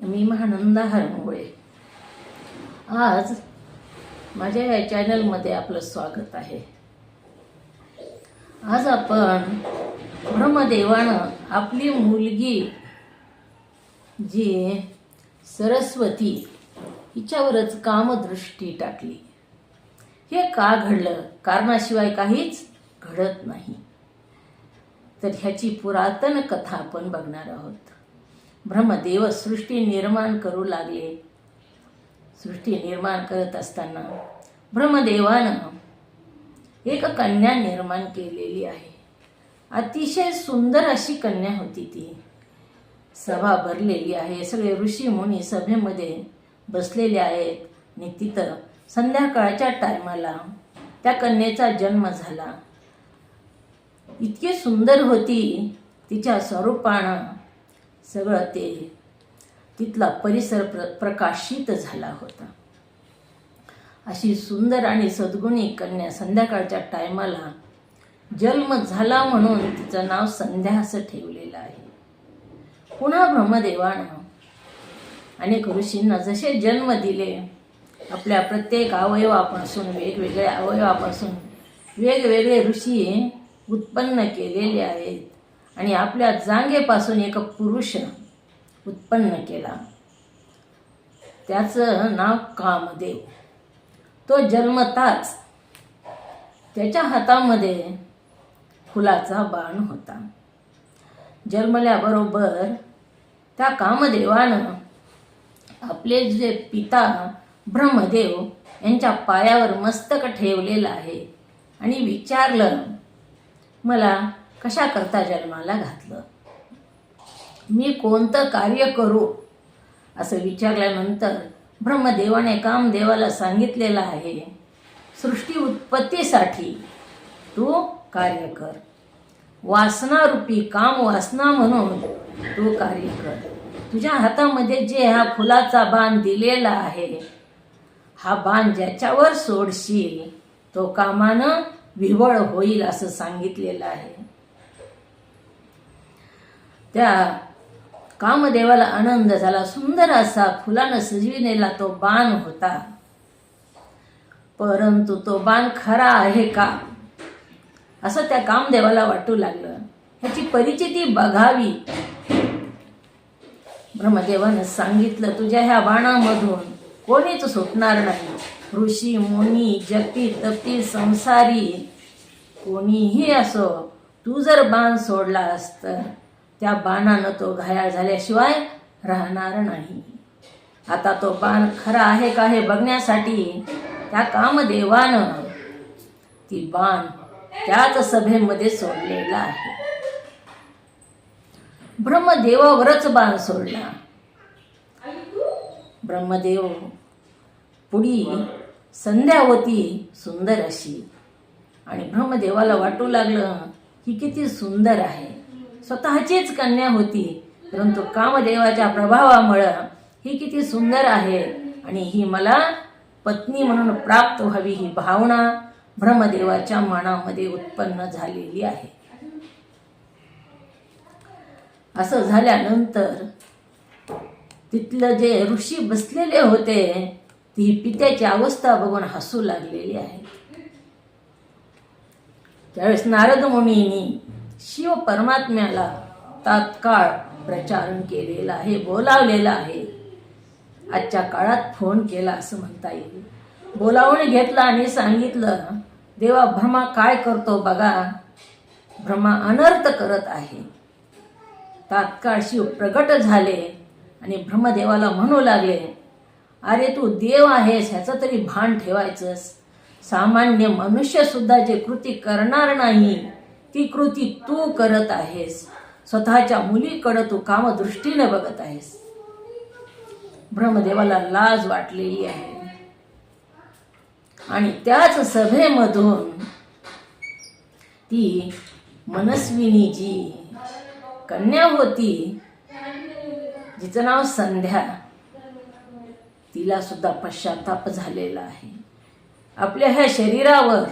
मी महानंदा हरमुळे आज माझ्या या चॅनलमध्ये आपलं स्वागत आहे. आज आपण ब्रह्मदेवानं आपली मुलगी जी सरस्वती हिच्यावरच कामदृष्टी टाकली. हे का घडलं? कारणाशिवाय काहीच घडत नाही. तर ह्याची पुरातन कथा आपण बघणार आहोत. ब्रह्मदेव सृष्टी निर्माण करू लागले. सृष्टी निर्माण करत असताना ब्रह्मदेवानं एक कन्या निर्माण केलेली आहे. अतिशय सुंदर अशी कन्या होती ती. सभा भरलेली आहे. सगळे ऋषी मुनी सभेमध्ये बसलेले आहेत. आणि तिथं संध्याकाळच्या टायमाला त्या कन्येचा जन्म झाला. इतकी सुंदर होती तिच्या स्वरूपानं. सगळं ते तिथला परिसर प्र प्रकाशित झाला होता. अशी सुंदर आणि सद्गुणी कन्या संध्याकाळच्या टायमाला जन्म झाला म्हणून तिचं नाव संध्या असं ठेवलेलं आहे. पुन्हा ब्रह्मदेवानं अनेक ऋषींना जसे जन्म दिले आपल्या प्रत्येक अवयवापासून वेगवेगळ्या अवयवापासून वेगवेगळे ऋषी उत्पन्न केलेले आहेत. आणि आपल्या जांगेपासून एक पुरुष उत्पन्न केला. त्याचं नाव कामदेव. तो जन्मताच त्याच्या हातामध्ये फुलाचा बाण होता. जन्मल्याबरोबर त्या कामदेवानं आपले जे पिता ब्रह्मदेव यांच्या पायावर मस्तक ठेवलेलं आहे आणि विचारलं मला कशा करता जन्माला घातलं? मी कोणतं कार्य करू? असं विचारल्यानंतर ब्रह्मदेवाने कामदेवाला सांगितलेलं आहे सृष्टी उत्पत्तीसाठी तू कार्य कर. वासनारूपी काम वासना म्हणून तू कार्य कर. तुझ्या हातामध्ये जे हा फुलाचा बाण दिलेला आहे हा बाण ज्याच्यावर सोडशील तो कामानं विवळ होईल असं सांगितलेलं आहे. त्या कामदेवाला आनंद झाला. सुंदर असा फुलानं सजविलेला तो बाण होता. परंतु तो बाण खरा आहे का? असं त्या कामदेवाला वाटू लागलं. ह्याची परिचिती बघावी. ब्रह्मदेवानं सांगितलं तुझ्या ह्या बाणामधून कोणीच सुटणार नाही. ऋषी मुनी जपी तपी संसारी कोणीही असो तू जर बाण सोडला असतं त्या बाणानं तो घायाळ झाल्याशिवाय राहणार नाही. आता तो बाण खरा आहे का हे बघण्यासाठी त्या कामदेवानं ती बाण त्याच सभेमध्ये सोडलेला आहे. ब्रह्मदेवावरच बाण सोडला. ब्रह्मदेव पुढी संध्या होती सुंदर अशी. आणि ब्रह्मदेवाला वाटू लागलं की किती सुंदर आहे. स्वतःचीच कन्या होती. परंतु कामदेवाच्या प्रभावामुळं ही किती सुंदर आहे आणि ही मला पत्नी म्हणून प्राप्त व्हावी ही भावना ब्रह्मदेवाच्या मनामध्ये उत्पन्न झालेली आहे. असं झाल्यानंतर तिथलं जे ऋषी बसलेले होते ती पित्याची अवस्था बघून हसू लागलेली आहे. त्यावेळेस नारद मुनीनी शिव परमात्म्याला तात्काळ प्रचारण केलेलं आहे बोलावलेलं आहे. आजच्या काळात फोन केला असं म्हणता येईल. बोलावून घेतलं आणि सांगितलं देवा भ्रमा काय करतो बघा? भ्रमा अनर्थ करत आहे. तात्काळ शिव प्रगट झाले आणि ब्रह्मदेवाला म्हणू लागले अरे तू देव आहेस ह्याचं तरी भान ठेवायचंस. सामान्य मनुष्यसुद्धा जे कृती करणार नाही ती कृती तू करत आहेस. स्वतःच्या मुलीकडं तू कामदृष्टीने बघत आहेस. ब्रह्मदेवाला लाज वाटलेली आहे. आणि त्याच सभेमधून ती मनस्विनी जी कन्या होती जिचं नाव संध्या तिला सुद्धा पश्चाताप झालेला आहे. आपल्या ह्या शरीरावर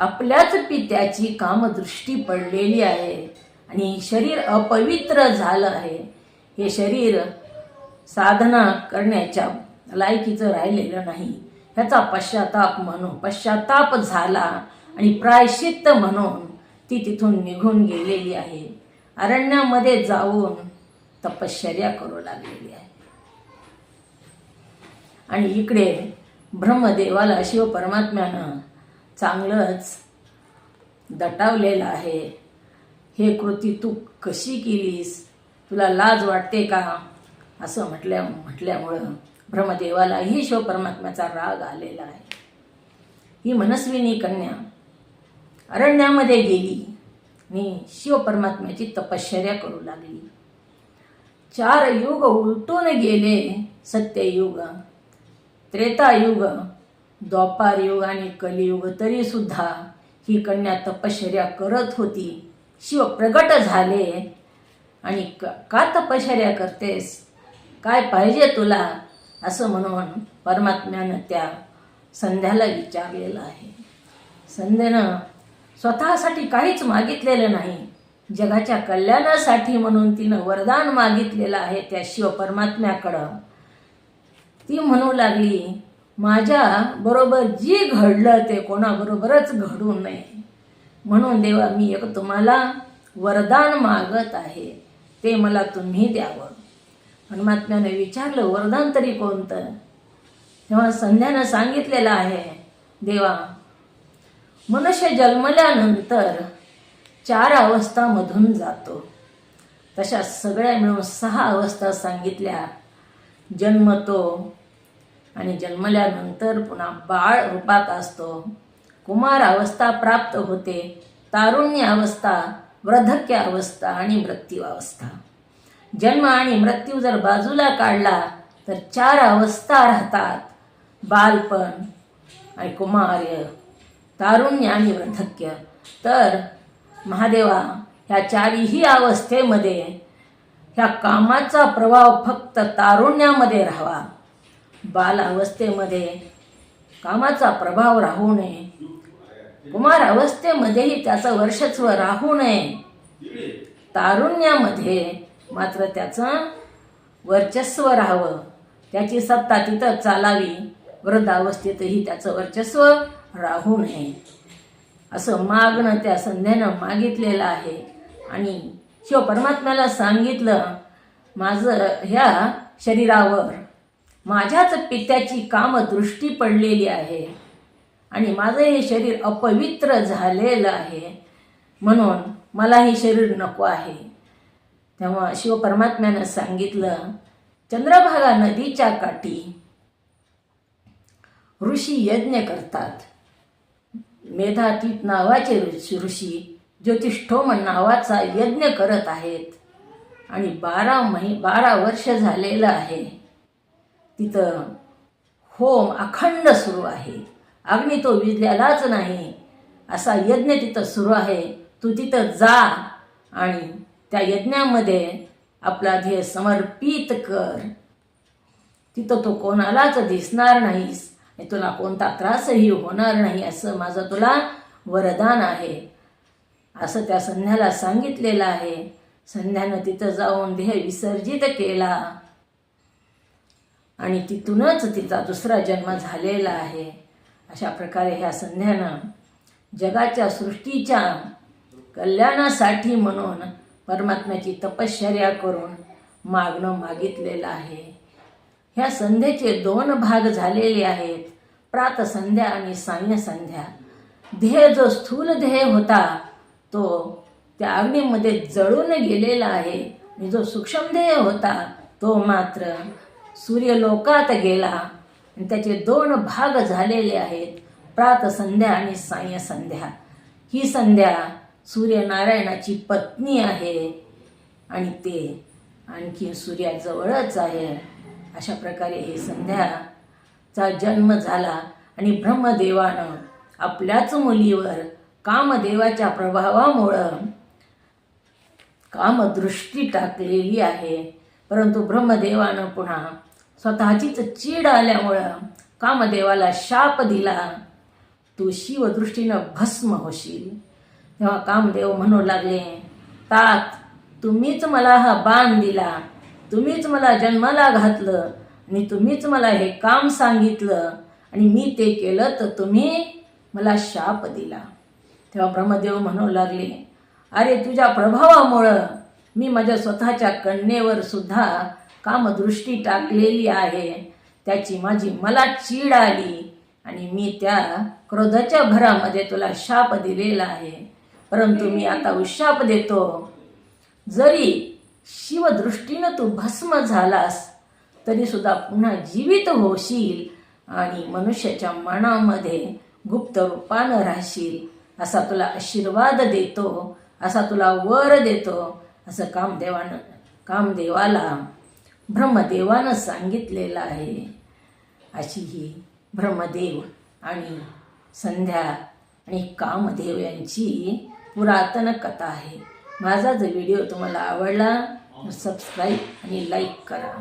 आपल्याच पित्याची कामदृष्टी पडलेली आहे. आणि शरीर अपवित्र झालं आहे. हे शरीर साधना करण्याच्या लायकीचं राहिलेलं नाही. ह्याचा पश्चाताप म्हणून पश्चाताप झाला आणि प्रायश्चित्त म्हणून ती तिथून निघून गेलेली आहे. अरण्यामध्ये जाऊन तपश्चर्या करू लागलेली आहे. आणि इकडे ब्रह्मदेवाला शिव परमात्म्यानं चांगलंच दटावलेलं आहे. हे कृती तू कशी केलीस? तुला लाज वाटते का? असं म्हटल्या म्हटल्यामुळं ब्रह्मदेवालाही शिव परमात्म्याचा राग आलेला आहे. ही मनस्विनी कन्या अरण्यामध्ये गेली. मी शिव परमात्म्याची तपश्चर्या करू लागली. चार युग उलटून गेले सत्ययुग त्रेतायुग द्वापार युग आणि कलियुग तरी सुद्धा ही कन्या तपश्चर्या करत होती. शिव प्रगट झाले. आणि क- का तपश्चर्या करतेस? काय पाहिजे तुला? असं म्हणून परमात्म्यानं त्या संध्याला विचारलेलं आहे. संध्यानं स्वतःसाठी काहीच मागितलेलं नाही. जगाच्या कल्याणासाठी म्हणून तिनं वरदान मागितलेलं आहे त्या शिव परमात्म्याकडं. ती म्हणू लागली माझ्या बरोबर जी घडलं ते कोणाबरोबरच घडू नये. म्हणून देवा मी एक तुम्हाला वरदान मागत आहे. ते मला तुम्ही द्यावं. परमात्म्याने विचारलं वरदान तरी कोणतं? तेव्हा संध्यानं सांगितलेलं आहे देवा मनुष्य जन्मल्यानंतर चार अवस्थामधून जातो. तशा सगळ्या मिळून सहा अवस्था सांगितल्या. जन्मतो आणि जन्मल्यानंतर पुन्हा बाळ रूपात असतो. कुमार अवस्था प्राप्त होते. तारुण्य अवस्था वृद्धक्य अवस्था आणि मृत्यू अवस्था. जन्म आणि मृत्यू जर बाजूला काढला तर चार अवस्था राहतात. बालपण आणि कुमार्य तारुण्य आणि वृद्धक्य. तर महादेवा ह्या चारीही अवस्थेमध्ये ह्या कामाचा प्रभाव फक्त तारुण्यामध्ये राहावा. बाल अवस्थेमध्ये कामाचा प्रभाव राहू नये. कुमार अवस्थेमध्येही त्याचं वर्षत्व राहू नये. तारुण्यामध्ये मात्र त्याचं वर्चस्व राहावं. त्याची सत्ता तिथं चालावी. वृद्धावस्थेतही त्याचं वर्चस्व राहू नये. असं मागणं त्या संध्यानं मागितलेलं आहे. आणि शिव परमात्म्याला सांगितलं माझं ह्या शरीरावर माझ्याच पित्याची कामदृष्टी पडलेली आहे. आणि माझं हे शरीर अपवित्र झालेलं आहे. म्हणून मला हे शरीर नको आहे. तेव्हा शिव परमात्म्यानं सांगितलं चंद्रभागा नदीच्या काठी ऋषी यज्ञ करतात. मेधातीत नावाचे ऋषी ऋषी ज्योतिष्ठोम नावाचा यज्ञ करत आहेत. आणि बारा महि बारा वर्ष झालेलं आहे. तिथं होम अखंड सुरू आहे. अग्नी तो विजलेलाच नाही. असा यज्ञ तिथं सुरू आहे. तू तिथं जा आणि त्या यज्ञामध्ये आपला ध्येय समर्पित कर. तिथं तो कोणालाच दिसणार नाहीस आणि तुला कोणता त्रासही होणार नाही असं माझं तुला वरदान आहे. असं त्या संध्याला सांगितलेलं आहे. संध्यानं तिथं जाऊन ध्येय विसर्जित केला. आणि तिथूनच तिचा दुसरा जन्म झालेला आहे. अशा प्रकारे ह्या संध्यानं जगाच्या सृष्टीच्या कल्याणासाठी म्हणून परमात्म्याची तपश्चर्या करून मागणं मागितलेलं आहे. ह्या संध्येचे दोन भाग झालेले आहेत. प्रात संध्या आणि सान्य संध्या. ध्येय जो स्थूल ध्येय होता तो त्या अग्नीमध्ये जळून गेलेला आहे. आणि जो सूक्ष्म ध्येय होता तो मात्र सूर्यलोकात गेला. आणि त्याचे दोन भाग झालेले आहेत. प्रात संध्या आणि साय संध्या. ही संध्या सूर्यनारायणाची पत्नी आहे. आणि ते आणखी सूर्याजवळच आहे. अशा प्रकारे हे संध्याचा जन्म झाला. आणि ब्रह्मदेवानं आपल्याच मुलीवर कामदेवाच्या प्रभावामुळं कामदृष्टी टाकलेली आहे. परंतु ब्रह्मदेवानं पुन्हा स्वतःचीच चीड आल्यामुळं कामदेवाला शाप दिला. तू शिवदृष्टीनं भस्म होशील. तेव्हा कामदेव म्हणू लागले तात तुम्हीच मला हा बाण दिला. तुम्हीच मला जन्माला घातलं आणि तुम्हीच मला हे काम सांगितलं आणि मी ते केलं तर तुम्ही मला शाप दिला. तेव्हा ब्रह्मदेव म्हणू लागले अरे तुझ्या प्रभावामुळं मी माझ्या स्वतःच्या कन्येवर सुद्धा कामदृष्टी टाकलेली आहे. त्याची माझी मला चीड आली आणि मी त्या क्रोधाच्या भरामध्ये तुला शाप दिलेला आहे. परंतु मी आता उशाप देतो. जरी शिवदृष्टीनं तू भस्म झालास तरी सुद्धा पुन्हा जीवित होशील आणि मनुष्याच्या मनामध्ये गुप्त रूपानं राहशील. असा तुला आशीर्वाद देतो असा तुला वर देतो असं कामदेवानं कामदेवाला ब्रह्मदेवानं सांगितलेलं आहे. अशी ही ब्रह्मदेव आणि संध्या आणि कामदेव यांची पुरातन कथा आहे. माझा जर व्हिडिओ तुम्हाला आवडला सबस्क्राईब आणि लाईक करा.